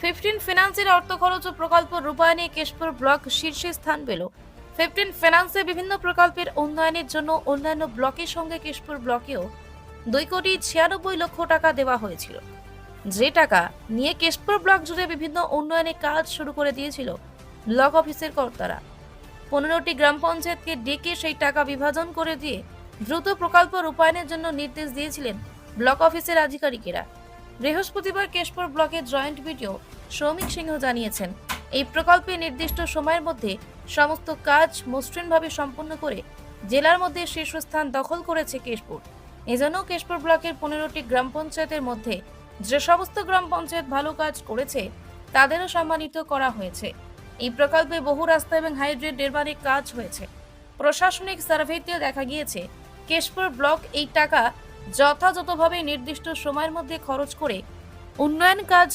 Fifteen ফিনান্সের অর্থ খরচ ও প্রকল্প রূপায়ণে কেশপুর ব্লক শীর্ষে স্থান পেল। ফিফটিন ফিনান্সে বিভিন্ন প্রকল্পের উন্নয়নের জন্য অন্যান্য ব্লকের সঙ্গে কেশপুর ব্লকেও দুই কোটি ছিয়ানব্বই লক্ষ টাকা দেওয়া হয়েছিল। যে টাকা নিয়ে কেশপুর ব্লক জুড়ে বিভিন্ন উন্নয়নের কাজ শুরু করে দিয়েছিল ব্লক অফিসের কর্তারা। পনেরোটি গ্রাম পঞ্চায়েতকে ডেকে সেই টাকা বিভাজন করে দিয়ে দ্রুত প্রকল্প রূপায়ণের জন্য নির্দেশ দিয়েছিলেন ব্লক অফিসের আধিকারিকেরা। বৃহস্পতিবার কেশপুর ব্লকের জয়েন্ট ভিডিও সৌমিক সিংহ জানিয়েছেন, এই প্রকল্পে নির্দিষ্ট সময়ের মধ্যে সমস্ত কাজ মসৃণভাবে সম্পন্ন করে জেলার মধ্যে শীর্ষস্থান দখল করেছে কেশপুর। এজন্য কেশপুর ব্লকের পনেরোটি গ্রাম পঞ্চায়েতের মধ্যে যে সমস্ত গ্রাম পঞ্চায়েত ভালো কাজ করেছে, তাদেরও সম্মানিত করা হয়েছে। এই প্রকল্পে বহু রাস্তা এবং হাইড্রেট নির্মাণের কাজ হয়েছে। প্রশাসনিক সার্ভেতেও দেখা গিয়েছে, কেশপুর ব্লক এই টাকা যথাযথভাবে নির্দিষ্ট সময়ের মধ্যে খরচ করে উন্নয়ন কাজ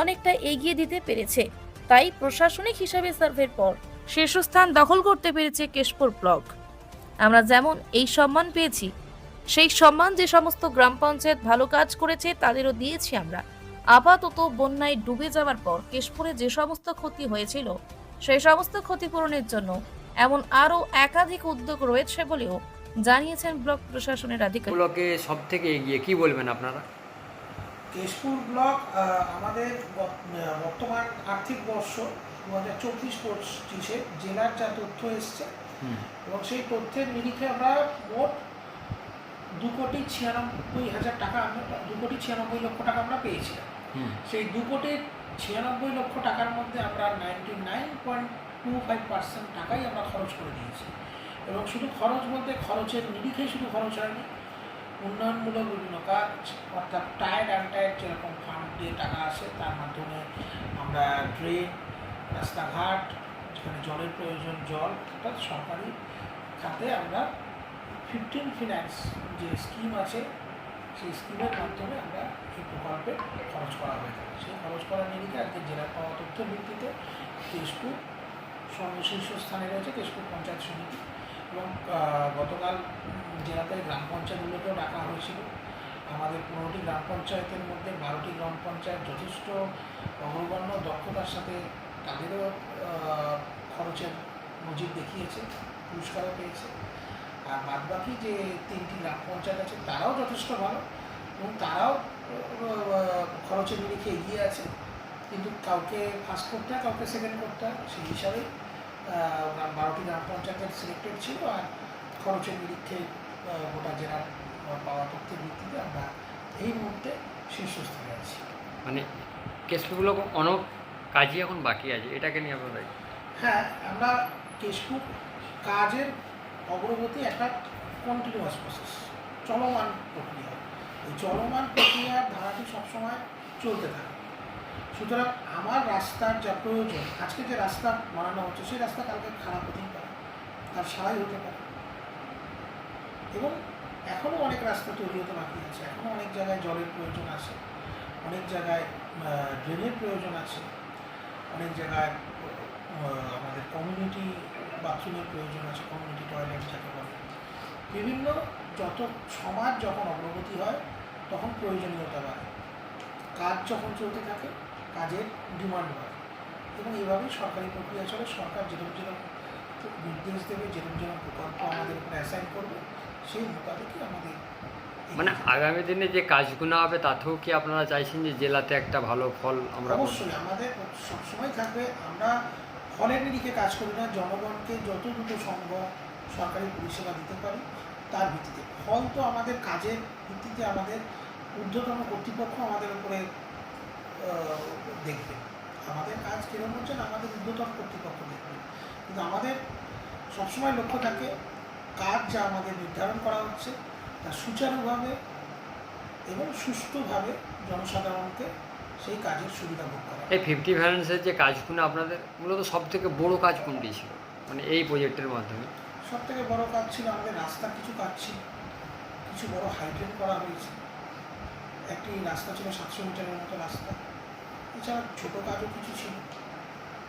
অনেকটা এগিয়ে দিতে পেরেছে। তাই প্রশাসনিক হিসাবে সার্ভের পর শীর্ষস্থান দখল করতে পেরেছে কেশপুর ব্লক। আমরা যেমন এই সম্মান পেয়েছি, সেই সম্মান যে সমস্ত গ্রাম পঞ্চায়েত ভালো কাজ করেছে তাদেরও দিয়েছি আমরা। আপাতত বন্যায় ডুবে যাওয়ার পর কেশপুরে যে সমস্ত ক্ষতি হয়েছিল, সেই সমস্ত ক্ষতিপূরণের জন্য এমন আরও একাধিক উদ্যোগ রয়েছে বলেও জানিয়েছেন ব্লক প্রশাসনের আধিকারিক। ব্লকে সব থেকে এগিয়ে কি বলবেন আপনারা? কেশপুর ব্লক আমাদের বর্তমান আর্থিক বর্ষ দু হাজার চব্বিশ পঁচিশে জেলার যা তথ্য এসছে এবং সেই তথ্যের নিরিখে আমরা মোট দু কোটি ছিয়ানব্বই হাজার টাকা আমরা দু কোটি ছিয়ানব্বই লক্ষ টাকা আমরা পেয়েছিলাম। সেই দু কোটি ছিয়ানব্বই লক্ষ টাকার মধ্যে আমরা ninety nine point two five percent টাকাই আমরা খরচ করে দিয়েছি। এবং শুধু খরচ বলতে খরচের নিরিখেই শুধু খরচ হয়নি, উন্নয়নমূলক বিভিন্ন কাজ, অর্থাৎ টায়ার টায়ার্ড আনটায়ার্ড যেরকম ফান্ড দিয়ে টাকা আসে, তার মাধ্যমে আমরা ড্রেন রাস্তাঘাট, যেখানে জলের প্রয়োজন জল অর্থাৎ সরকারি খাতে আমরা ফিফটিন ফিন্যান্স যে স্কিম আছে, সেই স্কিমের মাধ্যমে আমরা এই প্রকল্পে খরচ করা হয়ে থাকে। সেই খরচ করার নিরিখে আজকে জেলার পাওয়া তথ্যের ভিত্তিতে কেশপুর সর্বশীর্ষ স্থানে রয়েছে কেশপুর পঞ্চায়েত সমিতি। এবং গতকাল জেলাতে গ্রাম পঞ্চায়েতগুলোকেও ডাকা হয়েছিল। আমাদের পনেরোটি গ্রাম পঞ্চায়েতের মধ্যে বারোটি গ্রাম পঞ্চায়েত যথেষ্ট অগ্রগণ্য দক্ষতার সাথে তাদেরও খরচের নজির দেখিয়েছে পুরস্কারও পেয়েছে। আর বাদবাকি যে তিনটি গ্রাম পঞ্চায়েত আছে তারাও যথেষ্ট ভালো এবং তারাও খরচের নিরিখে এগিয়ে আছে। কিন্তু কাউকে ফার্স্ট করতে হয় কাউকে সেকেন্ড করতে হয় সেই হিসাবে আহ, গ্রাম বারোটি গ্রাম পঞ্চায়েতের সিলেক্টেড ছিল আর খরচের আহ, গোটা জেলার পাওয়া তথ্যের ভিত্তিতে আমরা এই মুহূর্তে শীর্ষস্থানে আছি। মানে কেশপুর অনেক কাজই এখন বাকি আছে এটাকে নিয়ে আপনারা হ্যাঁ আমরা কেশপুর কাজের অগ্রগতি একটা কন্টিনিউয়াস প্রসেস চলমান প্রক্রিয়া। এই চলমান প্রক্রিয়ার ধারাটি সবসময় চলতে থাকে। সুতরাং আমার রাস্তার যা প্রয়োজন, আজকে যে রাস্তা বানানো হচ্ছে, সেই রাস্তা কালকে খারাপ হতেই পারে, তার সারাই হতে পারে। এবং এখনও অনেক রাস্তা তৈরি হতে বাকি আছে এখনও অনেক জায়গায় জলের প্রয়োজন আছে, অনেক জায়গায় ড্রেনের প্রয়োজন আছে, অনেক জায়গায় আমাদের কমিউনিটি বাথরুমের প্রয়োজন আছে কমিউনিটি টয়লেট যাকে বলে। বিভিন্ন যত সমাজ যখন অগ্রগতি হয়, তখন প্রয়োজনীয়তা বাড়ে। কাজ যখন চলতে থাকে কাজের ডিমান্ড বাড়ে। এবং এভাবেই সরকারি প্রক্রিয়া চলে সরকার যেরকম যেরকম নির্দেশ দেবে যেরকম যেরকম প্রকল্প আমাদের উপরে অ্যাসাইন করবে সেই মোতাবেকই আমাদের মানে আগামী দিনে যে কাজগুলো হবে তাতেও কি আপনারা চাইছেন যে জেলাতে একটা ভালো ফল আমরা অবশ্যই আমাদের সবসময় থাকবে। আমরা ফলের নিরিখে কাজ করি না জনগণকে যত দ্রুত সম্ভব সরকারি পরিষেবা দিতে পারি তার ভিত্তিতে। ফল তো আমাদের কাজের ভিত্তিতে আমাদের ঊর্ধ্বতন কর্তৃপক্ষ আমাদের উপরে দেখবে। আমাদের কাজ কীরকম হচ্ছে না আমাদের ঊর্ধ্বতন কর্তৃপক্ষ দেখবে। কিন্তু আমাদের সবসময় লক্ষ্য থাকে কাজ যা আমাদের নির্ধারণ করা হচ্ছে তা সুচারুভাবে এবং সুষ্ঠুভাবে জনসাধারণকে সেই কাজের সুবিধা ভোগ করা। এই ফিফটি ভ্যালেন্সের যে কাজগুলো আপনাদের মূলত সব থেকে বড় কাজ কোনটি ছিল? মানে এই প্রজেক্টের মাধ্যমে। সব থেকে বড় কাজ ছিল আমাদের রাস্তার কিছু কাজ ছিল কিছু বড় হাইড্রেট করা হয়েছে। একটি রাস্তা ছিল সাতশো মিটারের মতো রাস্তা। এছাড়া ছোটো কাজও কিছু ছিল।